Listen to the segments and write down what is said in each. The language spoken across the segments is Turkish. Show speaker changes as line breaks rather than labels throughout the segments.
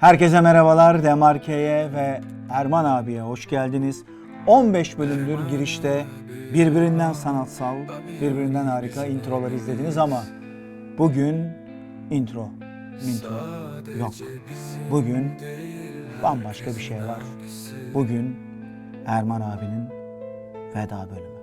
Herkese merhabalar. Demarke'ye ve Erman abiye hoş geldiniz. 15 bölümdür girişte birbirinden sanatsal, birbirinden harika introlar izlediniz ama bugün intro, intro yok. Bugün bambaşka bir şey var. Bugün Erman abinin veda bölümü.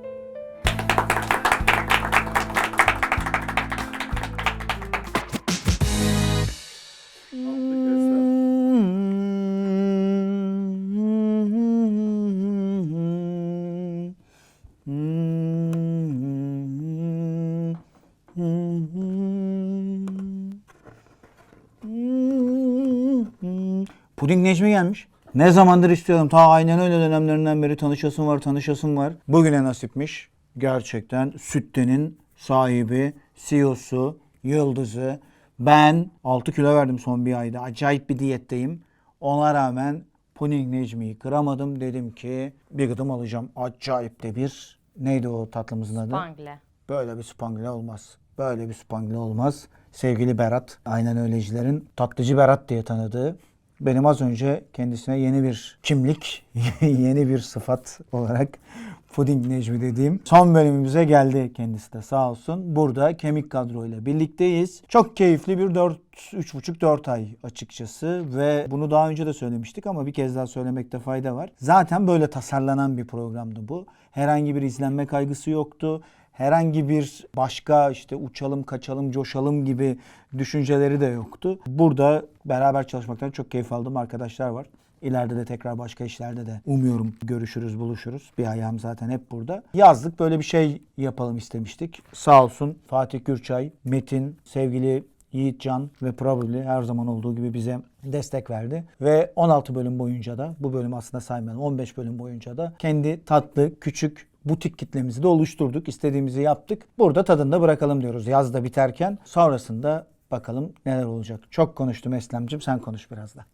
Puding Necmi gelmiş. Ne zamandır istiyordum. Ta aynen öyle dönemlerinden beri tanışasım var, tanışasım var. Bugüne nasipmiş. Gerçekten Sütte'nin sahibi, CEO'su, yıldızı. Ben 6 kilo verdim son bir ayda. Acayip bir diyetteyim. Ona rağmen Puding Necmi'yi kıramadım. Dedim ki bir gıdım alacağım. Acayip de bir neydi o tatlımızın adı?
Spangle.
Böyle bir spangle olmaz. Böyle bir spangle olmaz. Sevgili Berat, aynen öylecilerin tatlıcı Berat diye tanıdığı benim az önce kendisine yeni bir kimlik, yeni bir sıfat olarak Puding Necmi dediğim son bölümümüze geldi kendisi de sağ olsun. Burada kemik kadroyla birlikteyiz. Çok keyifli bir 4 3,5-4 ay açıkçası ve bunu daha önce de söylemiştik ama bir kez daha söylemekte fayda var. Zaten böyle tasarlanan bir programdı bu. Herhangi bir izlenme kaygısı yoktu herhangi bir başka işte uçalım, kaçalım, coşalım gibi düşünceleri de yoktu. Burada beraber çalışmaktan çok keyif aldığım arkadaşlar var. İleride de tekrar başka işlerde de umuyorum görüşürüz, buluşuruz. Bir ayağım zaten hep burada. Yazlık böyle bir şey yapalım istemiştik. Sağ olsun Fatih Gürçay, Metin, sevgili Yiğitcan ve Probably her zaman olduğu gibi bize destek verdi. Ve 16 bölüm boyunca da bu bölüm aslında saymayalım 15 bölüm boyunca da kendi tatlı küçük butik kitlemizi de oluşturduk. İstediğimizi yaptık. Burada tadında bırakalım diyoruz yaz da biterken. Sonrasında bakalım neler olacak. Çok konuştum Eslem'cim sen konuş biraz da.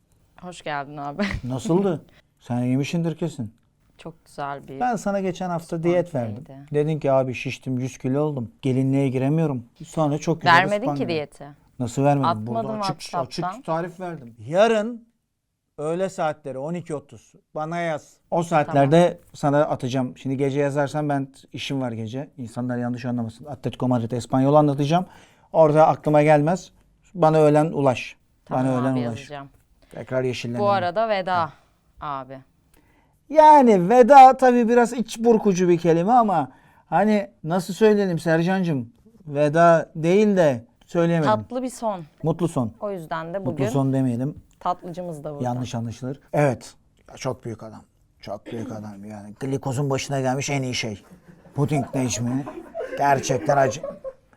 Hoş geldin abi.
Nasıldı? sen yemişindir kesin.
Çok güzel bir...
Ben sana geçen hafta diyet verdim. Dedin ki abi şiştim 100 kilo oldum. Gelinliğe giremiyorum. Sonra çok güzel
Vermedin ki diyeti.
Nasıl vermedim?
Atmadım
Burada açık,
WhatsApp'tan.
açık tarif verdim. Yarın öğle saatleri 12.30 bana yaz. O saatlerde sana atacağım. Şimdi gece yazarsan ben işim var gece. İnsanlar yanlış anlamasın. Atletico Madrid Espanyol anlatacağım. Orada aklıma gelmez. Bana öğlen ulaş.
Tamam
bana öğlen
abi
ulaş.
yazacağım.
Tekrar yeşillenelim.
Bu arada veda abi.
Yani veda tabii biraz iç burkucu bir kelime ama hani nasıl söyleyelim Sercan'cığım? Veda değil de söyleyemedim.
Tatlı bir son.
Mutlu son.
O yüzden de
Mutlu
bugün
son demeyelim.
Tatlıcımız da burada.
Yanlış anlaşılır. Evet. Çok büyük adam. Çok büyük adam yani. Glikozun başına gelmiş en iyi şey. Puding Necmi. Gerçekten ac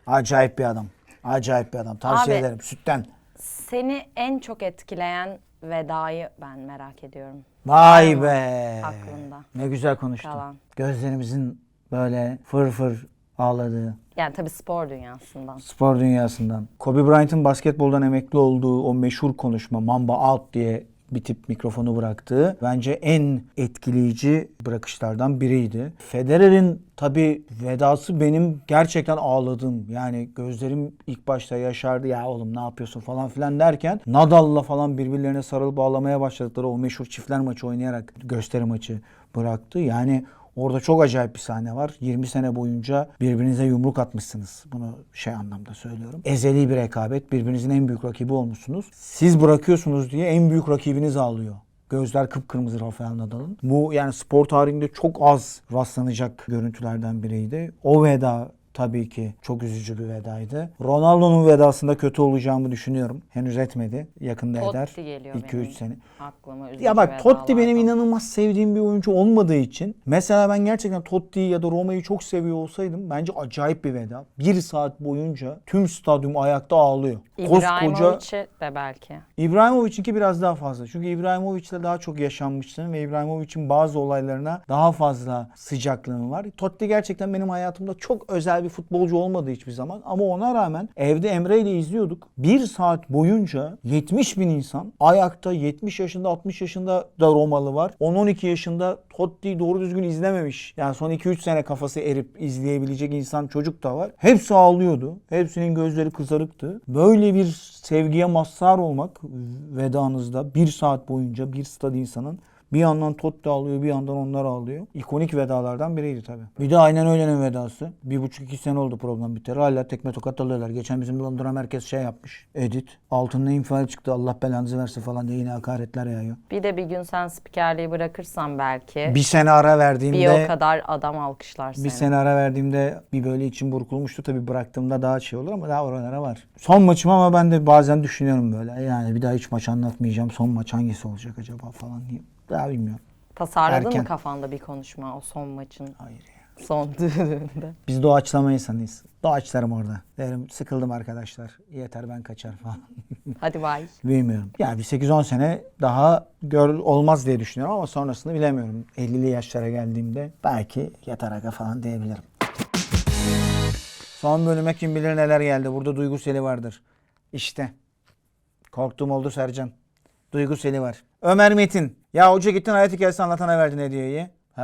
acayip bir adam. Acayip bir adam. Tavsiye
Abi-
ederim. Sütten.
Seni en çok etkileyen vedayı ben merak ediyorum.
Vay be.
Aklında.
Ne güzel konuştun.
Kalan.
Gözlerimizin böyle fır fır ağladığı
Yani tabii spor dünyasından.
spor dünyasından. Kobe Bryant'ın basketboldan emekli olduğu o meşhur konuşma Mamba Out diye bitip mikrofonu bıraktığı bence en etkileyici bırakışlardan biriydi. Federer'in tabi vedası benim gerçekten ağladığım yani gözlerim ilk başta yaşardı ya oğlum ne yapıyorsun falan filan derken Nadal'la falan birbirlerine sarılıp ağlamaya başladıkları o meşhur çiftler maçı oynayarak gösteri maçı bıraktı. Yani Orada çok acayip bir sahne var. 20 sene boyunca birbirinize yumruk atmışsınız. Bunu şey anlamda söylüyorum. Ezeli bir rekabet. Birbirinizin en büyük rakibi olmuşsunuz. Siz bırakıyorsunuz diye en büyük rakibiniz ağlıyor. Gözler kıpkırmızı Rafael Nadal'ın. Bu yani spor tarihinde çok az rastlanacak görüntülerden biriydi. O veda tabii ki çok üzücü bir vedaydı. Ronaldo'nun vedasında kötü olacağımı düşünüyorum. Henüz etmedi. Yakında
Totti
eder.
geliyor
2-3
benim
sene.
aklıma.
Ya bak Totti benim inanılmaz sevdiğim bir oyuncu olmadığı için mesela ben gerçekten Totti'yi ya da Roma'yı çok seviyor olsaydım bence acayip bir veda. Bir saat boyunca tüm stadyum ayakta ağlıyor. Koskoca
İbrahimovic'i de belki.
İbrahimovic'inki biraz daha fazla. Çünkü İbrahimovic'le daha çok yaşanmıştım ve İbrahimovic'in bazı olaylarına daha fazla sıcaklığım var. Totti gerçekten benim hayatımda çok özel bir bir futbolcu olmadı hiçbir zaman. Ama ona rağmen evde Emre ile izliyorduk. Bir saat boyunca 70 bin insan ayakta 70 yaşında 60 yaşında da Romalı var. 10-12 yaşında Totti'yi doğru düzgün izlememiş. Yani son 2-3 sene kafası erip izleyebilecek insan çocuk da var. Hepsi ağlıyordu. Hepsinin gözleri kızarıktı. Böyle bir sevgiye mazhar olmak vedanızda bir saat boyunca bir stad insanın bir yandan Totti ağlıyor, bir yandan onlar ağlıyor. İkonik vedalardan biriydi tabii. Bir de aynen öylenin vedası. Bir buçuk iki sene oldu program biteri. Hala tekme tokat alıyorlar. Geçen bizim Londra merkez şey yapmış. Edit. Altında infial çıktı. Allah belanızı versin falan diye yine hakaretler yağıyor.
Bir de bir gün sen spikerliği bırakırsan belki
Bir sene ara
bir
verdiğimde
o kadar adam alkışlar seni.
bir sene ara verdiğimde bir böyle içim burkulmuştu. Tabii bıraktığımda daha şey olur ama daha oralara var. Son maçım ama ben de bazen düşünüyorum böyle. Yani bir daha hiç maç anlatmayacağım. Son maç hangisi olacak acaba falan diye. Daha bilmiyorum.
Tasarladın
Erken.
mı kafanda bir konuşma o son maçın
Hayır ya.
son düdüğünde?
Biz doğaçlama insanıyız. Doğaçlarım orada. Derim sıkıldım arkadaşlar. Yeter ben kaçar falan.
Hadi bay.
Bilmiyorum. Ya bir 8-10 sene daha gör olmaz diye düşünüyorum ama sonrasını bilemiyorum. 50'li yaşlara geldiğimde belki yeter aga falan diyebilirim. Son bölüme kim bilir neler geldi. Burada duygu seli vardır. İşte. Korktuğum oldu Sercan. Duygu seli var. Ömer Metin. Ya hoca gittin hayat hikayesi anlatana verdin hediyeyi. He.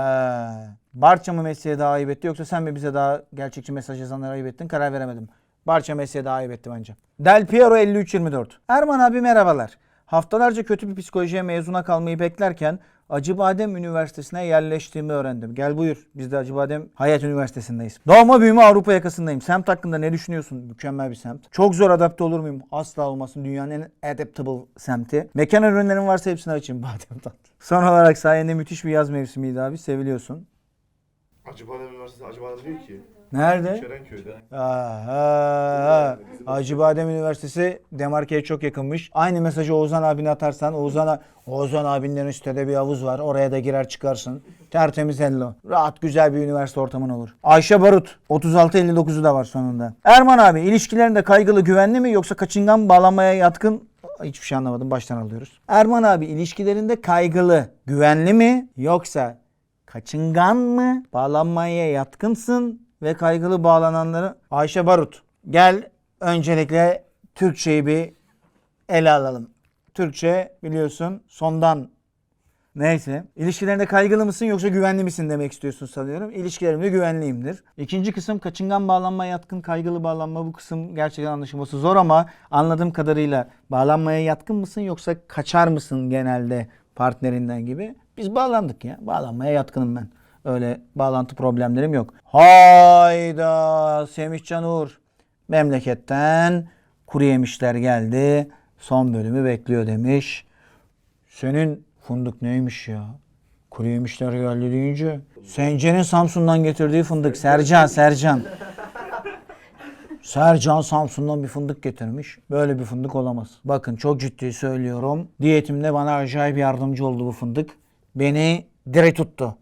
Barça mı Messi'ye daha ayıp etti yoksa sen mi bize daha gerçekçi mesaj yazanlara ayıp ettin? Karar veremedim. Barça Messi'ye daha ayıp etti bence. Del Piero 5324. Erman abi merhabalar. Haftalarca kötü bir psikolojiye mezuna kalmayı beklerken Acıbadem Üniversitesi'ne yerleştiğimi öğrendim. Gel buyur. Biz de Acıbadem Hayat Üniversitesi'ndeyiz. Doğma büyüme Avrupa yakasındayım. Semt hakkında ne düşünüyorsun? Mükemmel bir semt. Çok zor adapte olur muyum? Asla olmasın. Dünyanın en adaptable semti. Mekan ürünlerin varsa hepsini açayım badem tatlı. Son olarak sayende müthiş bir yaz mevsimiydi abi. Seviliyorsun.
Acıbadem Üniversitesi Acıbadem değil ki.
Nerede?
Şerenköy'de.
Aha, Acıbadem Üniversitesi Demarke'ye çok yakınmış. Aynı mesajı Oğuzhan abine atarsan Oğuzhan'a Oğuzhan abinlerin sitede bir havuz var. Oraya da girer çıkarsın. Tertemiz hello. Rahat güzel bir üniversite ortamın olur. Ayşe Barut 3659'u da var sonunda. Erman abi ilişkilerinde kaygılı güvenli mi yoksa kaçıngan bağlanmaya yatkın Hiçbir şey anlamadım. Baştan alıyoruz. Erman abi ilişkilerinde kaygılı, güvenli mi yoksa kaçıngan mı? Bağlanmaya yatkınsın ve kaygılı bağlananları Ayşe Barut. Gel öncelikle Türkçeyi bir ele alalım. Türkçe biliyorsun sondan Neyse. İlişkilerinde kaygılı mısın yoksa güvenli misin demek istiyorsun sanıyorum. İlişkilerimde güvenliyimdir. İkinci kısım kaçıngan bağlanma yatkın kaygılı bağlanma. Bu kısım gerçekten anlaşılması zor ama anladığım kadarıyla bağlanmaya yatkın mısın yoksa kaçar mısın genelde partnerinden gibi. Biz bağlandık ya. Bağlanmaya yatkınım ben. Öyle bağlantı problemlerim yok. Hayda Semihcan Uğur. Memleketten kuru yemişler geldi. Son bölümü bekliyor demiş. Senin fındık neymiş ya? Kuru yemişler geldi deyince. Sence'nin Samsun'dan getirdiği fındık. Sercan, Sercan. Sercan Samsun'dan bir fındık getirmiş. Böyle bir fındık olamaz. Bakın çok ciddi söylüyorum. Diyetimde bana acayip yardımcı oldu bu fındık. Beni diri tuttu.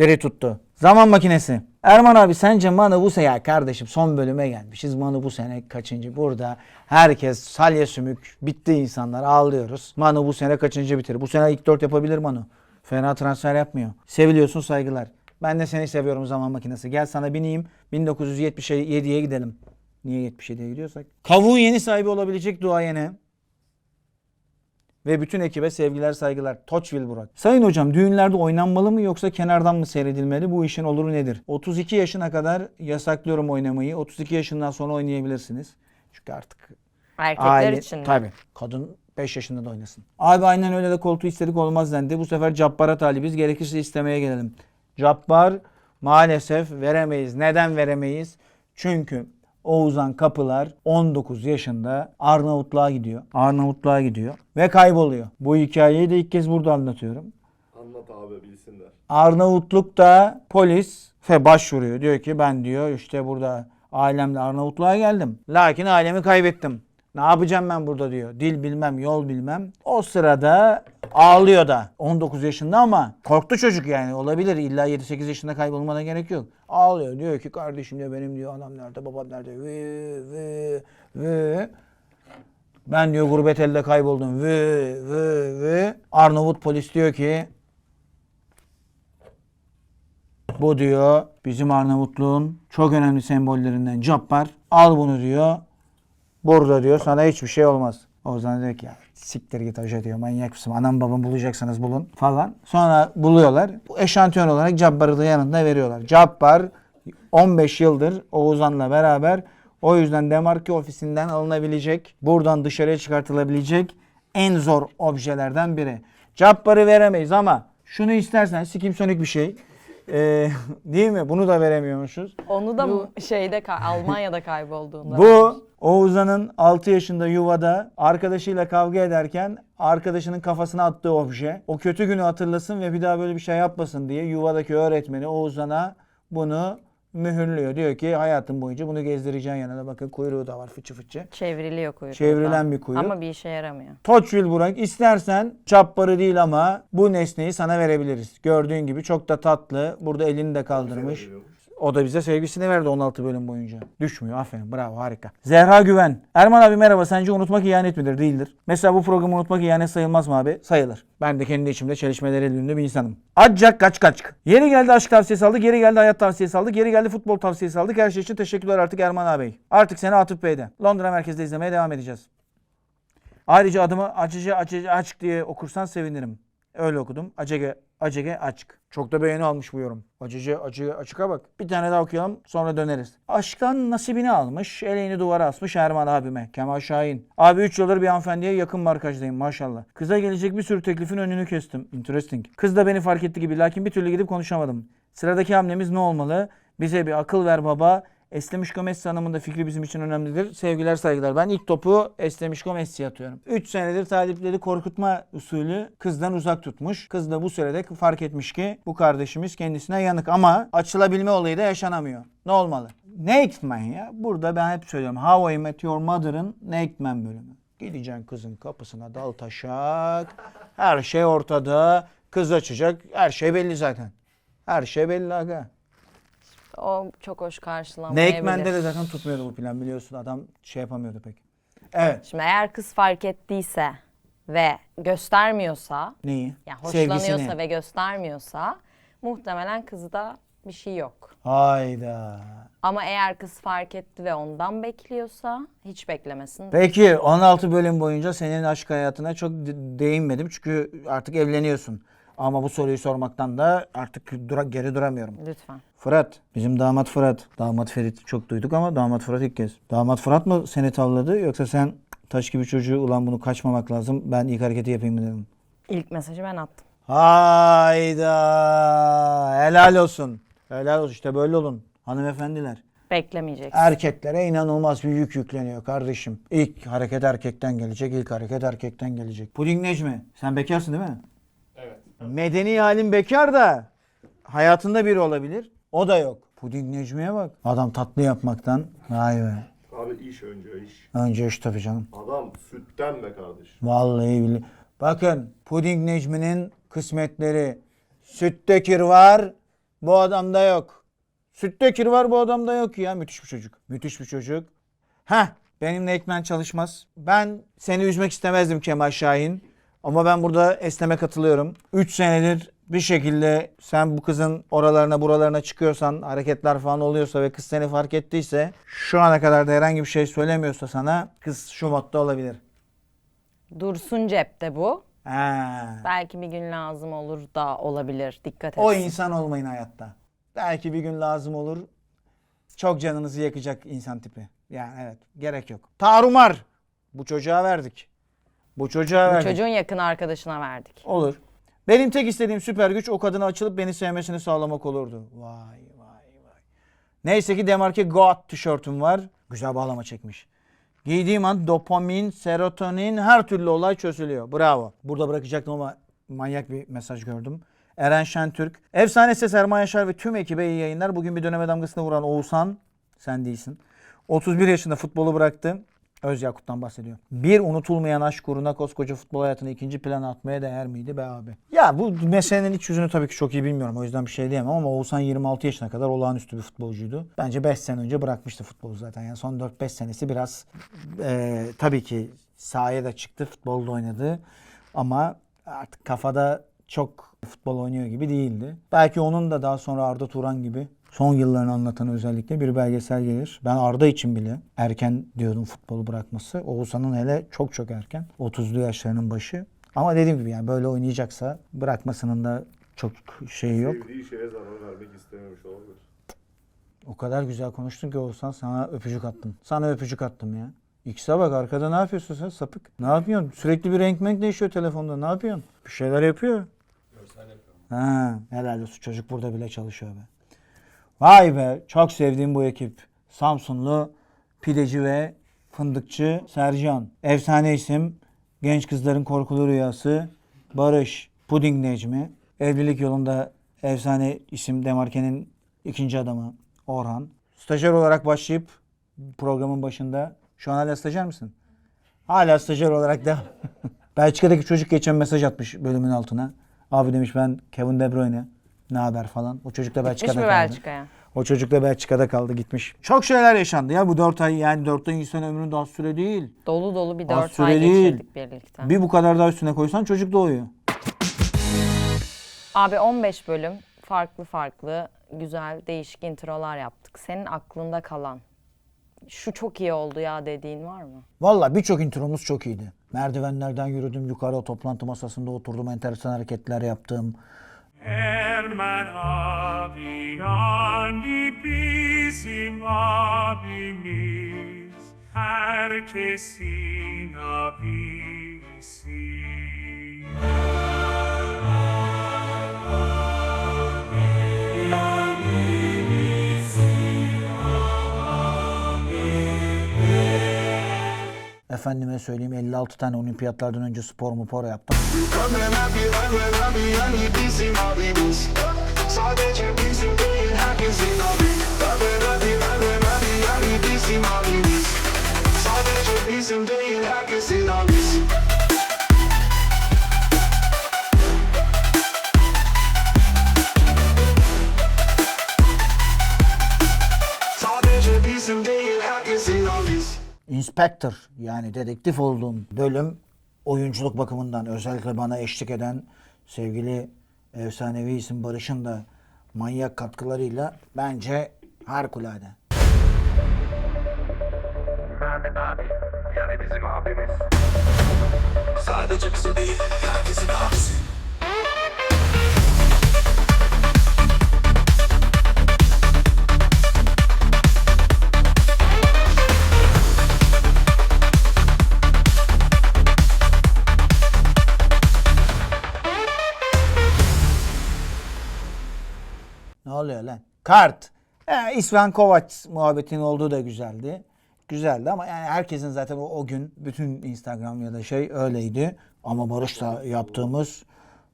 Diri tuttu. Zaman makinesi. Erman abi sence Manu bu sene ya kardeşim son bölüme gelmişiz. Bu sene kaçıncı? Burada herkes salya sümük bitti insanlar ağlıyoruz. Manu bu sene kaçıncı bitirir? Bu sene ilk dört yapabilir Manu. Fena transfer yapmıyor. Seviliyorsun saygılar. Ben de seni seviyorum zaman makinesi. Gel sana bineyim 1977'ye gidelim. Niye 77'ye gidiyorsak? Kavuğun yeni sahibi olabilecek duayene ve bütün ekibe sevgiler saygılar. Toçvil Burak. Sayın hocam düğünlerde oynanmalı mı yoksa kenardan mı seyredilmeli? Bu işin oluru nedir? 32 yaşına kadar yasaklıyorum oynamayı. 32 yaşından sonra oynayabilirsiniz. Çünkü artık
Erkekler
aile
için mi?
tabii. Kadın 5 yaşında da oynasın. Abi aynen öyle de koltuğu istedik olmaz dendi. Bu sefer Cabbar'a talibiz. Gerekirse istemeye gelelim. Cabbar maalesef veremeyiz. Neden veremeyiz? Çünkü Oğuzhan Kapılar 19 yaşında Arnavutluğa gidiyor. Arnavutluğa gidiyor ve kayboluyor. Bu hikayeyi de ilk kez burada anlatıyorum.
Anlat abi bilsinler.
Arnavutluk'ta polis fe başvuruyor. Diyor ki ben diyor işte burada ailemle Arnavutluğa geldim. Lakin ailemi kaybettim. Ne yapacağım ben burada diyor. Dil bilmem, yol bilmem. O sırada ağlıyor da. 19 yaşında ama korktu çocuk yani. Olabilir. İlla 7-8 yaşında kaybolmana gerek yok. Ağlıyor. Diyor ki kardeşim diyor benim diyor anam nerede babam nerede. Vı, vı, vı. Ben diyor gurbet elde kayboldum. Vı, vı, vı. Arnavut polis diyor ki Bu diyor bizim Arnavutluğun çok önemli sembollerinden Cabbar. Al bunu diyor. Burada diyor sana hiçbir şey olmaz. Oğuzhan diyor ki ya siktir git hoca diyor manyak mısın? Anam babam bulacaksanız bulun falan. Sonra buluyorlar. Bu eşantiyon olarak Cabbar'ı da yanında veriyorlar. Cabbar 15 yıldır Oğuzhan'la beraber o yüzden Demarki ofisinden alınabilecek, buradan dışarıya çıkartılabilecek en zor objelerden biri. Cabbar'ı veremeyiz ama şunu istersen sikimsonik bir şey. Ee, değil mi? Bunu da veremiyormuşuz.
Onu da şeyde kay- Almanya'da kaybolduğunda.
Bu Oğuzhan'ın 6 yaşında yuvada arkadaşıyla kavga ederken arkadaşının kafasına attığı obje. O kötü günü hatırlasın ve bir daha böyle bir şey yapmasın diye yuvadaki öğretmeni Oğuzhan'a bunu mühürlüyor. Diyor ki hayatın boyunca bunu gezdireceksin yanına. Bakın kuyruğu da var fıçı fıçı.
Çevriliyor kuyruk.
Çevrilen bir kuyruk.
Ama bir işe yaramıyor.
Toçvil Burak istersen çapparı değil ama bu nesneyi sana verebiliriz. Gördüğün gibi çok da tatlı. Burada elini de kaldırmış. O da bize sevgisini verdi 16 bölüm boyunca. Düşmüyor. Aferin. Bravo. Harika. Zehra Güven. Erman abi merhaba. Sence unutmak ihanet midir? Değildir. Mesela bu programı unutmak ihanet sayılmaz mı abi? Sayılır. Ben de kendi içimde çelişmeleri ünlü bir insanım. Acak kaç kaç. Yeri geldi aşk tavsiyesi aldık. Geri geldi hayat tavsiyesi aldık. Geri geldi futbol tavsiyesi aldık. Her şey için teşekkürler artık Erman abi. Artık seni Atıf Bey'de. Londra merkezde izlemeye devam edeceğiz. Ayrıca adımı acıcı acıcı açık diye okursan sevinirim. Öyle okudum. Acege, acege açık. Çok da beğeni almış bu yorum. Acıcı acıcı açıka bak. Bir tane daha okuyalım sonra döneriz. Aşktan nasibini almış. Eleğini duvara asmış Erman abime. Kemal Şahin. Abi 3 yıldır bir hanımefendiye yakın markajdayım maşallah. Kıza gelecek bir sürü teklifin önünü kestim. Interesting. Kız da beni fark etti gibi lakin bir türlü gidip konuşamadım. Sıradaki hamlemiz ne olmalı? Bize bir akıl ver baba. Eslemişko Messi Hanım'ın da fikri bizim için önemlidir. Sevgiler saygılar. Ben ilk topu Eslemişko Messi'ye atıyorum. 3 senedir talipleri korkutma usulü kızdan uzak tutmuş. Kız da bu sürede fark etmiş ki bu kardeşimiz kendisine yanık ama açılabilme olayı da yaşanamıyor. Ne olmalı? Naked Man ya. Burada ben hep söylüyorum. How I Met Your Mother'ın Naked Man bölümü. Gideceksin kızın kapısına dal taşak. Her şey ortada. Kız açacak. Her şey belli zaten. Her şey belli aga.
O çok hoş karşılanmayabilir.
Nakeman'de de zaten tutmuyordu bu plan biliyorsun. Adam şey yapamıyordu pek. Evet.
Şimdi eğer kız fark ettiyse ve göstermiyorsa,
Neyi?
yani hoşlanıyorsa
Sevgisini.
ve göstermiyorsa muhtemelen kızda bir şey yok.
Hayda.
Ama eğer kız fark etti ve ondan bekliyorsa hiç beklemesin.
Peki 16 bölüm boyunca senin aşk hayatına çok de- değinmedim. Çünkü artık evleniyorsun. Ama bu soruyu sormaktan da artık dura, geri duramıyorum.
Lütfen.
Fırat. Bizim damat Fırat. Damat Ferit çok duyduk ama damat Fırat ilk kez. Damat Fırat mı seni tavladı yoksa sen taş gibi çocuğu ulan bunu kaçmamak lazım ben ilk hareketi yapayım mı dedin?
İlk mesajı ben attım.
Hayda. Helal olsun. Helal olsun. İşte böyle olun hanımefendiler.
Beklemeyeceksin.
Erkeklere inanılmaz bir yük yükleniyor kardeşim. İlk hareket erkekten gelecek, ilk hareket erkekten gelecek. Puding Necmi, sen bekarsın değil mi? Medeni halin bekar da hayatında biri olabilir. O da yok. Puding Necmi'ye bak. Adam tatlı yapmaktan. Vay be.
Abi iş önce iş.
Önce iş tabii canım.
Adam sütten be kardeş.
Vallahi billahi. Bakın Puding Necmi'nin kısmetleri. Sütte kir var, bu adamda yok. Sütte kir var, bu adamda yok ya. Müthiş bir çocuk. Müthiş bir çocuk. Heh, benimle ekmen çalışmaz. Ben seni üzmek istemezdim Kemal Şahin. Ama ben burada esneme katılıyorum. 3 senedir bir şekilde sen bu kızın oralarına buralarına çıkıyorsan, hareketler falan oluyorsa ve kız seni fark ettiyse, şu ana kadar da herhangi bir şey söylemiyorsa sana kız şu modda olabilir.
Dursun cepte bu.
Ha.
Belki bir gün lazım olur da olabilir. Dikkat et.
O insan olmayın hayatta. Belki bir gün lazım olur. Çok canınızı yakacak insan tipi. Yani evet gerek yok. Tarumar. Bu çocuğa verdik. Bu çocuğa
Bu
verdik.
çocuğun yakın arkadaşına verdik.
Olur. Benim tek istediğim süper güç o kadına açılıp beni sevmesini sağlamak olurdu. Vay vay vay. Neyse ki Demarke God tişörtüm var. Güzel bağlama çekmiş. Giydiğim an dopamin, serotonin her türlü olay çözülüyor. Bravo. Burada bırakacaktım ama manyak bir mesaj gördüm. Eren Şentürk. Efsane ses Erman Yaşar ve tüm ekibe iyi yayınlar. Bugün bir döneme damgasını vuran Oğuzhan. Sen değilsin. 31 yaşında futbolu bıraktı. Öz Yakut'tan bahsediyor. Bir unutulmayan aşk uğruna koskoca futbol hayatını ikinci plana atmaya değer miydi be abi? Ya bu meselenin iç yüzünü tabii ki çok iyi bilmiyorum. O yüzden bir şey diyemem ama Oğuzhan 26 yaşına kadar olağanüstü bir futbolcuydu. Bence 5 sene önce bırakmıştı futbolu zaten. Yani son 4-5 senesi biraz eee, tabii ki sahaya da çıktı, futbolda oynadı. Ama artık kafada çok futbol oynuyor gibi değildi. Belki onun da daha sonra Arda Turan gibi son yıllarını anlatan özellikle bir belgesel gelir. Ben Arda için bile erken diyordum futbolu bırakması. Oğuzhan'ın hele çok çok erken. 30'lu yaşlarının başı. Ama dediğim gibi yani böyle oynayacaksa bırakmasının da çok şeyi yok.
Sevdiği şeye zarar vermek istememiş olabilir.
O kadar güzel konuştun ki Oğuzhan sana öpücük attım. Sana öpücük attım ya. X'e bak arkada ne yapıyorsun sen sapık? Ne yapıyorsun? Sürekli bir renk menk değişiyor telefonda. Ne yapıyorsun? Bir şeyler yapıyor. Ha, helal olsun. Çocuk burada bile çalışıyor be. Vay be. Çok sevdiğim bu ekip. Samsunlu pideci ve fındıkçı Sercan. Efsane isim. Genç kızların korkulu rüyası. Barış. Puding Necmi. Evlilik yolunda efsane isim Demarke'nin ikinci adamı Orhan. Stajyer olarak başlayıp programın başında. Şu an hala stajyer misin? Hala stajyer olarak devam. Belçika'daki çocuk geçen mesaj atmış bölümün altına. Abi demiş ben Kevin De Bruyne. Ne haber falan. O çocuk da
Gitmiş
Belçika'da
mi
kaldı.
Belçika'ya?
O çocuk da Belçika'da kaldı gitmiş. Çok şeyler yaşandı ya bu 4 ay yani 4 ay insan ömrünün daha süre değil.
Dolu dolu bir
Az
4
süre
ay
değil.
geçirdik birlikte.
Bir bu kadar daha üstüne koysan çocuk doğuyor.
Abi 15 bölüm farklı farklı güzel değişik introlar yaptık. Senin aklında kalan şu çok iyi oldu ya dediğin var mı?
Valla birçok intromuz çok iyiydi. Merdivenlerden yürüdüm yukarı o toplantı masasında oturdum enteresan hareketler yaptım.
Herman avi andi pisim avi mis, herkesin avi sim.
Efendime söyleyeyim 56 tane olimpiyatlardan önce spor mupor yaptım.
Abimiz. Sadece bizim değil, herkesin abi
Inspector yani dedektif olduğum bölüm oyunculuk bakımından özellikle bana eşlik eden sevgili efsanevi isim Barış'ın da manyak katkılarıyla bence harikulade.
Mehmet abi, yani bizim abimiz. Sadece bizim değil, herkesin abisi.
Kart. Ee, İsvan Kovac muhabbetin olduğu da güzeldi. Güzeldi ama yani herkesin zaten o, o gün bütün Instagram ya da şey öyleydi. Ama Barış'la yaptığımız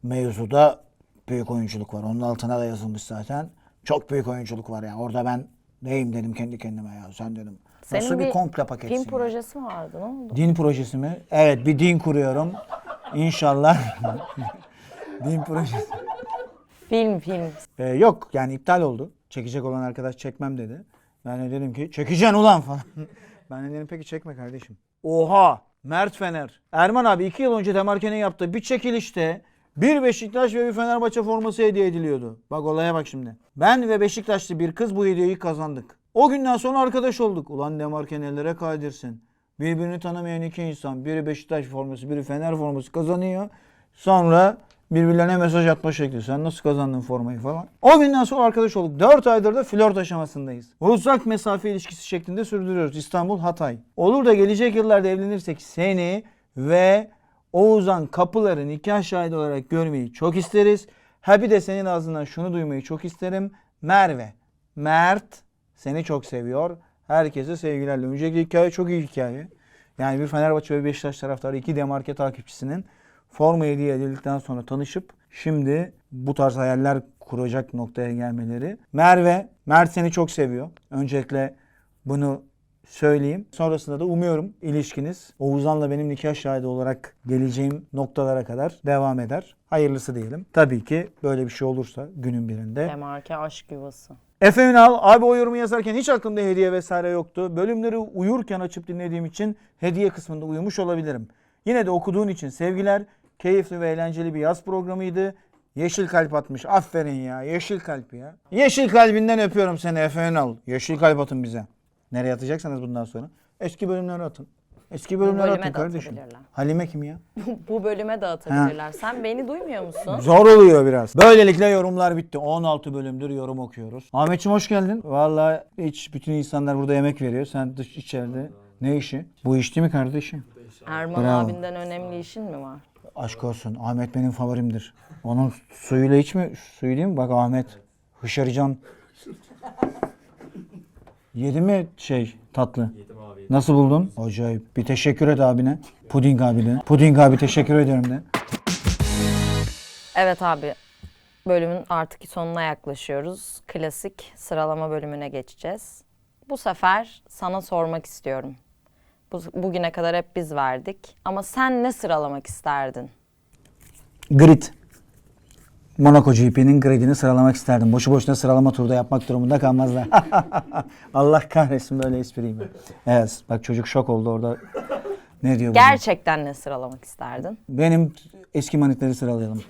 mevzuda büyük oyunculuk var. Onun altına da yazılmış zaten. Çok büyük oyunculuk var ya. Orada ben neyim dedim kendi kendime ya. Sen dedim. Nasıl
Senin
bir, komple paketsin ya?
projesi vardı ne oldu?
Din projesi mi? Evet bir din kuruyorum. İnşallah. din projesi.
Film film.
Ee, yok yani iptal oldu. Çekecek olan arkadaş çekmem dedi. Ben de dedim ki çekeceksin ulan falan. ben de dedim peki çekme kardeşim. Oha Mert Fener. Erman abi iki yıl önce Demarke'nin yaptığı bir çekilişte bir Beşiktaş ve bir Fenerbahçe forması hediye ediliyordu. Bak olaya bak şimdi. Ben ve Beşiktaşlı bir kız bu hediyeyi kazandık. O günden sonra arkadaş olduk. Ulan Demarke nelere kadirsin. Birbirini tanımayan iki insan. Biri Beşiktaş forması, biri Fener forması kazanıyor. Sonra birbirlerine mesaj atma şekli. Sen nasıl kazandın formayı falan. O günden sonra arkadaş olduk. 4 aydır da flört aşamasındayız. Uzak mesafe ilişkisi şeklinde sürdürüyoruz. İstanbul, Hatay. Olur da gelecek yıllarda evlenirsek seni ve Oğuzhan Kapılar'ı nikah şahidi olarak görmeyi çok isteriz. Ha bir de senin ağzından şunu duymayı çok isterim. Merve, Mert seni çok seviyor. Herkese sevgilerle. Önceki hikaye çok iyi hikaye. Yani bir Fenerbahçe ve Beşiktaş taraftarı iki demarke takipçisinin forma hediye edildikten sonra tanışıp şimdi bu tarz hayaller kuracak noktaya gelmeleri. Merve, Mert seni çok seviyor. Öncelikle bunu söyleyeyim. Sonrasında da umuyorum ilişkiniz Oğuzhan'la benim nikah şahidi olarak geleceğim noktalara kadar devam eder. Hayırlısı diyelim. Tabii ki böyle bir şey olursa günün birinde
Demarke aşk yuvası.
Efe Ünal abi o yorumu yazarken hiç aklımda hediye vesaire yoktu. Bölümleri uyurken açıp dinlediğim için hediye kısmında uyumuş olabilirim. Yine de okuduğun için sevgiler. Keyifli ve eğlenceli bir yaz programıydı. Yeşil kalp atmış. Aferin ya. Yeşil kalp ya. Yeşil kalbinden öpüyorum seni Efe Ünal. Yeşil kalp atın bize. Nereye atacaksanız bundan sonra. Eski bölümlere atın. Eski bölümlere
bölüme
atın
de
kardeşim.
atabilirler.
Halime kim ya?
Bu bölüme dağıtabilirler. Sen beni duymuyor musun?
Zor oluyor biraz. Böylelikle yorumlar bitti. 16 bölümdür yorum okuyoruz. Ahmetciğim hoş geldin. Vallahi hiç bütün insanlar burada yemek veriyor. Sen dış içeride. Ne işi? Bu iş değil mi kardeşim?
Erman
Bravo.
abinden önemli işin mi var?
Aşk olsun. Ahmet benim favorimdir. Onun suyuyla hiç mi? Suyu değil mi? Bak Ahmet. Hışarıcan. Yedi mi şey tatlı? Yedim abi. Nasıl buldun? Acayip. Bir teşekkür et abine. Puding abine. Puding abi teşekkür ediyorum de.
Evet abi. Bölümün artık sonuna yaklaşıyoruz. Klasik sıralama bölümüne geçeceğiz. Bu sefer sana sormak istiyorum. Bu, bugüne kadar hep biz verdik. Ama sen ne sıralamak isterdin?
Grid. Monaco GP'nin gridini sıralamak isterdim. Boşu boşuna sıralama turda yapmak durumunda kalmazlar. Allah kahretsin böyle espriyi. mi? Evet bak çocuk şok oldu orada. Ne diyor bu?
Gerçekten ne sıralamak isterdin?
Benim eski manitleri sıralayalım.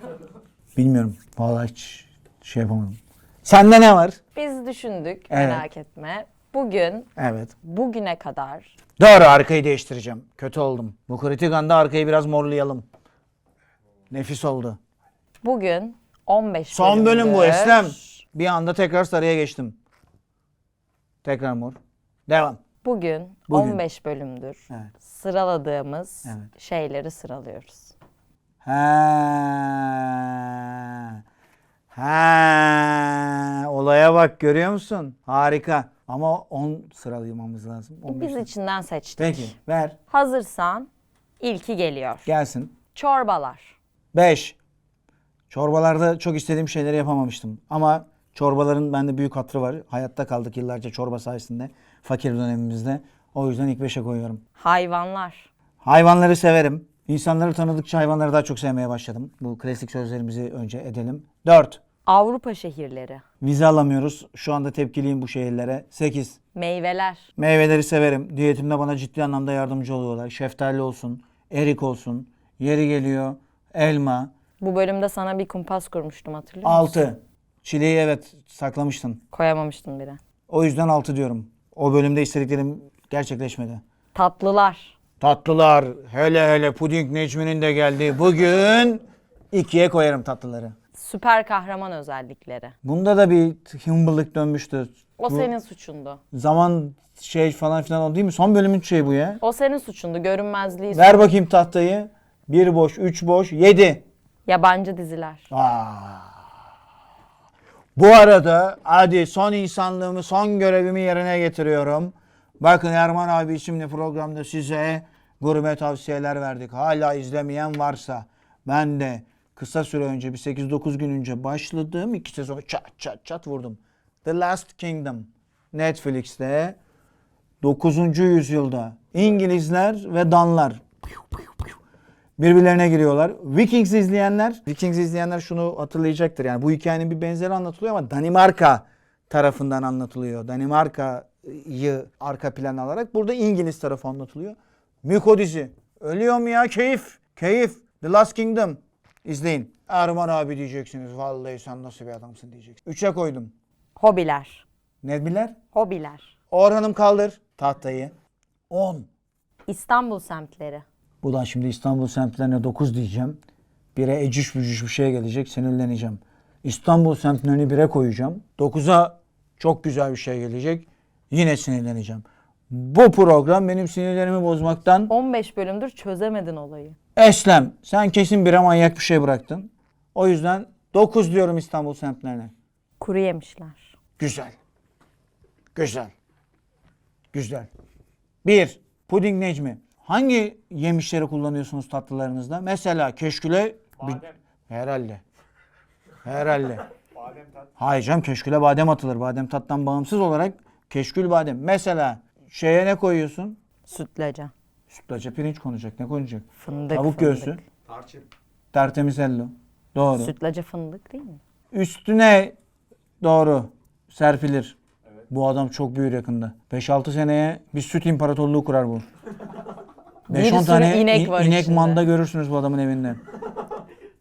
Bilmiyorum. Vallahi hiç şey yapamadım. Sende ne var?
Biz düşündük,
Evet.
merak etme. Bugün,
Evet.
bugüne kadar
Doğru arkayı değiştireceğim. Kötü oldum. Bu kritik anda arkayı biraz morlayalım. Nefis oldu.
Bugün 15
Son bölüm bu
bölümdür.
Eslem. Bir anda tekrar sarıya geçtim. Tekrar mor. Devam.
Bugün,
Bugün.
15 bölümdür
Evet.
sıraladığımız
Evet.
şeyleri sıralıyoruz.
Ha. Ha. Olaya bak görüyor musun? Harika. Ama 10 sıralamamız lazım. 15
Biz içinden seçtik.
Peki ver.
Hazırsan ilki geliyor.
Gelsin.
Çorbalar.
5. Çorbalarda çok istediğim şeyleri yapamamıştım. Ama çorbaların bende büyük hatırı var. Hayatta kaldık yıllarca çorba sayesinde. Fakir dönemimizde. O yüzden ilk 5'e koyuyorum.
Hayvanlar.
Hayvanları severim. İnsanları tanıdıkça hayvanları daha çok sevmeye başladım. Bu klasik sözlerimizi önce edelim. 4.
Avrupa şehirleri.
Vize alamıyoruz. Şu anda tepkiliyim bu şehirlere. 8.
Meyveler.
Meyveleri severim. Diyetimde bana ciddi anlamda yardımcı oluyorlar. Şeftali olsun, erik olsun. Yeri geliyor. Elma.
Bu bölümde sana bir kumpas kurmuştum hatırlıyor musun?
6. Çileği evet saklamıştın.
Koyamamıştım bile.
O yüzden 6 diyorum. O bölümde istediklerim gerçekleşmedi.
Tatlılar.
Tatlılar. Hele hele puding Necmi'nin de geldi. Bugün ikiye koyarım tatlıları.
Süper kahraman özellikleri.
Bunda da bir hımbıllık dönmüştü.
O
Bu
senin suçundu.
Zaman şey falan filan o değil mi? Son bölümün şey bu ya.
O senin suçundu. Görünmezliği.
Ver bakayım tahtayı. Bir boş, üç boş, yedi.
Yabancı diziler.
Aa. Bu arada hadi son insanlığımı, son görevimi yerine getiriyorum. Bakın Erman abi şimdi programda size gurme tavsiyeler verdik. Hala izlemeyen varsa ben de kısa süre önce bir 8-9 gün önce başladığım iki sezon çat çat çat vurdum. The Last Kingdom Netflix'te 9. yüzyılda İngilizler ve Danlar birbirlerine giriyorlar. Vikings izleyenler, Vikings izleyenler şunu hatırlayacaktır. Yani bu hikayenin bir benzeri anlatılıyor ama Danimarka tarafından anlatılıyor. Danimarka'yı arka plan alarak burada İngiliz tarafı anlatılıyor. Miko dizi. Ölüyor mu ya? Keyif. Keyif. The Last Kingdom. İzleyin. Erman abi diyeceksiniz. Vallahi sen nasıl bir adamsın diyeceksiniz. Üçe koydum.
Hobiler.
Ne biler?
Hobiler.
Orhan'ım kaldır tahtayı. 10.
İstanbul semtleri.
Bu da şimdi İstanbul semtlerine 9 diyeceğim. Bire eciş bücüş bir şey gelecek sinirleneceğim. İstanbul semtlerini 1'e koyacağım. 9'a çok güzel bir şey gelecek. Yine sinirleneceğim. Bu program benim sinirlerimi bozmaktan
15 bölümdür çözemedin olayı.
Eslem sen kesin bire manyak bir şey bıraktın. O yüzden 9 diyorum İstanbul semtlerine.
Kuru yemişler.
Güzel. Güzel. Güzel. Bir, puding Necmi. Hangi yemişleri kullanıyorsunuz tatlılarınızda? Mesela keşküle... Badem. Herhalde. Herhalde. badem tat. Hayır canım keşküle badem atılır. Badem tattan bağımsız olarak keşkül badem. Mesela şeye ne koyuyorsun?
Sütlaca.
Sütlaca pirinç konacak. Ne konacak?
Fındık.
Tavuk
fındık.
göğsü. Tertemiz hello. Doğru.
Sütlaca fındık değil mi?
Üstüne doğru serpilir. Bu adam çok büyür yakında. 5-6 seneye bir süt imparatorluğu kurar bu.
Bir
5-10
sürü
tane
inek
in-
var
inek
içinde.
manda görürsünüz bu adamın evinde.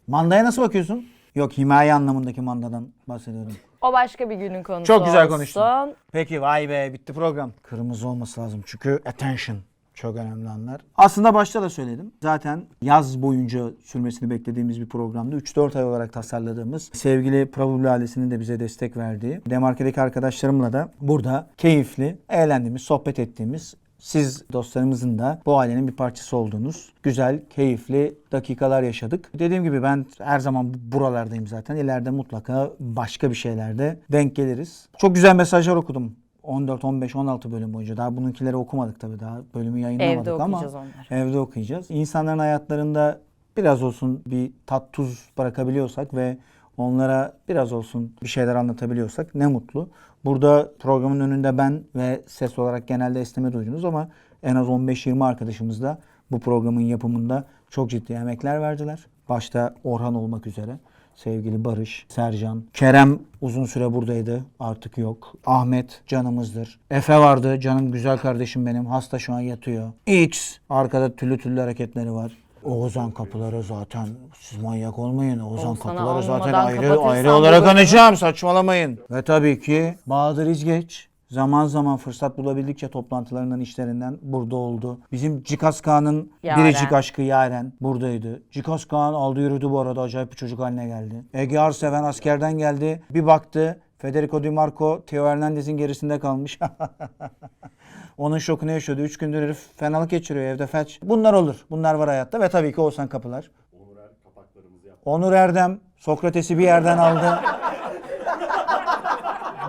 Mandaya nasıl bakıyorsun? Yok himaye anlamındaki mandadan bahsediyorum.
O başka bir günün konusu
Çok güzel
olsun.
konuştun. Peki vay be bitti program. Kırmızı olması lazım çünkü attention çok önemli anlar. Aslında başta da söyledim. Zaten yaz boyunca sürmesini beklediğimiz bir programdı. 3-4 ay olarak tasarladığımız sevgili Probable ailesinin de bize destek verdiği Demarke'deki arkadaşlarımla da burada keyifli, eğlendiğimiz, sohbet ettiğimiz siz dostlarımızın da bu ailenin bir parçası olduğunuz güzel, keyifli dakikalar yaşadık. Dediğim gibi ben her zaman buralardayım zaten. İleride mutlaka başka bir şeylerde denk geliriz. Çok güzel mesajlar okudum. 14, 15, 16 bölüm boyunca. Daha bununkileri okumadık tabii. Daha bölümü yayınlamadık
Evde
ama
okuyacağız onları.
evde okuyacağız. İnsanların hayatlarında biraz olsun bir tat tuz bırakabiliyorsak ve onlara biraz olsun bir şeyler anlatabiliyorsak ne mutlu. Burada programın önünde ben ve ses olarak genelde esneme duydunuz ama en az 15-20 arkadaşımız da bu programın yapımında çok ciddi emekler verdiler. Başta Orhan olmak üzere. Sevgili Barış, Sercan, Kerem uzun süre buradaydı. Artık yok. Ahmet canımızdır. Efe vardı. Canım güzel kardeşim benim. Hasta şu an yatıyor. X. Arkada türlü türlü hareketleri var. Oğuzhan kapıları zaten siz manyak olmayın. Oğuzhan kapıları zaten ayrı ayrı olarak konuşacağım. Saçmalamayın. Ve tabii ki Bahadır İzgeç zaman zaman fırsat bulabildikçe toplantılarından işlerinden burada oldu. Bizim Cikas Kağan'ın
Yaren.
biricik aşkı Yaren buradaydı. Cikas Kağan aldı yürüdü bu arada acayip bir çocuk haline geldi. Ege Arseven askerden geldi. Bir baktı Federico Di Marco Theo Hernandez'in gerisinde kalmış. Onun şokunu yaşıyordu. Üç gündür herif fenalık geçiriyor evde felç. Bunlar olur. Bunlar var hayatta ve tabii ki Oğuzhan Kapılar. Onur Erdem Sokrates'i bir yerden aldı.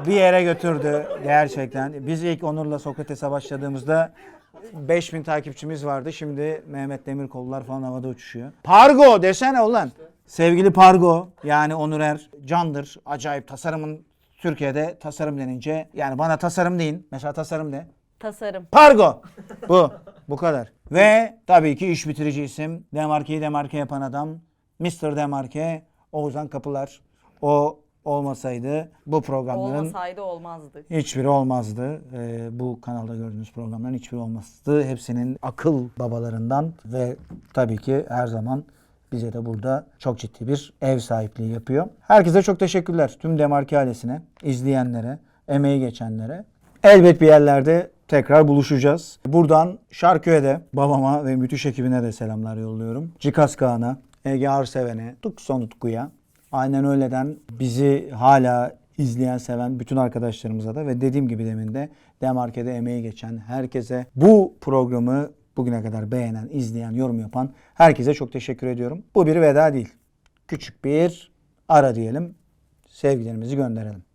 Bir yere götürdü gerçekten. Biz ilk Onur'la Sokrates'e başladığımızda 5000 takipçimiz vardı. Şimdi Mehmet Demirkollar falan havada uçuşuyor. Pargo desene ulan. Sevgili Pargo yani Onur Er candır. Acayip tasarımın Türkiye'de tasarım denince yani bana tasarım deyin. Mesela tasarım ne?
Tasarım.
Pargo. Bu. Bu kadar. Ve tabii ki iş bitirici isim. Demarke'yi demarke yapan adam. Mr. Demarke. Oğuzhan Kapılar. O olmasaydı bu programların
Olmasaydı olmazdı.
hiçbiri olmazdı. Ee, bu kanalda gördüğünüz programların hiçbiri olmazdı. Hepsinin akıl babalarından ve tabii ki her zaman bize de burada çok ciddi bir ev sahipliği yapıyor. Herkese çok teşekkürler. Tüm Demarke ailesine, izleyenlere, emeği geçenlere. Elbet bir yerlerde tekrar buluşacağız. Buradan Şarköy'de babama ve müthiş ekibine de selamlar yolluyorum. Cikas Kağan'a, Ege Arseven'e, Tukson Utku'ya, Aynen öyleden bizi hala izleyen, seven bütün arkadaşlarımıza da ve dediğim gibi demin de Demarke'de emeği geçen herkese bu programı bugüne kadar beğenen, izleyen, yorum yapan herkese çok teşekkür ediyorum. Bu bir veda değil. Küçük bir ara diyelim. Sevgilerimizi gönderelim.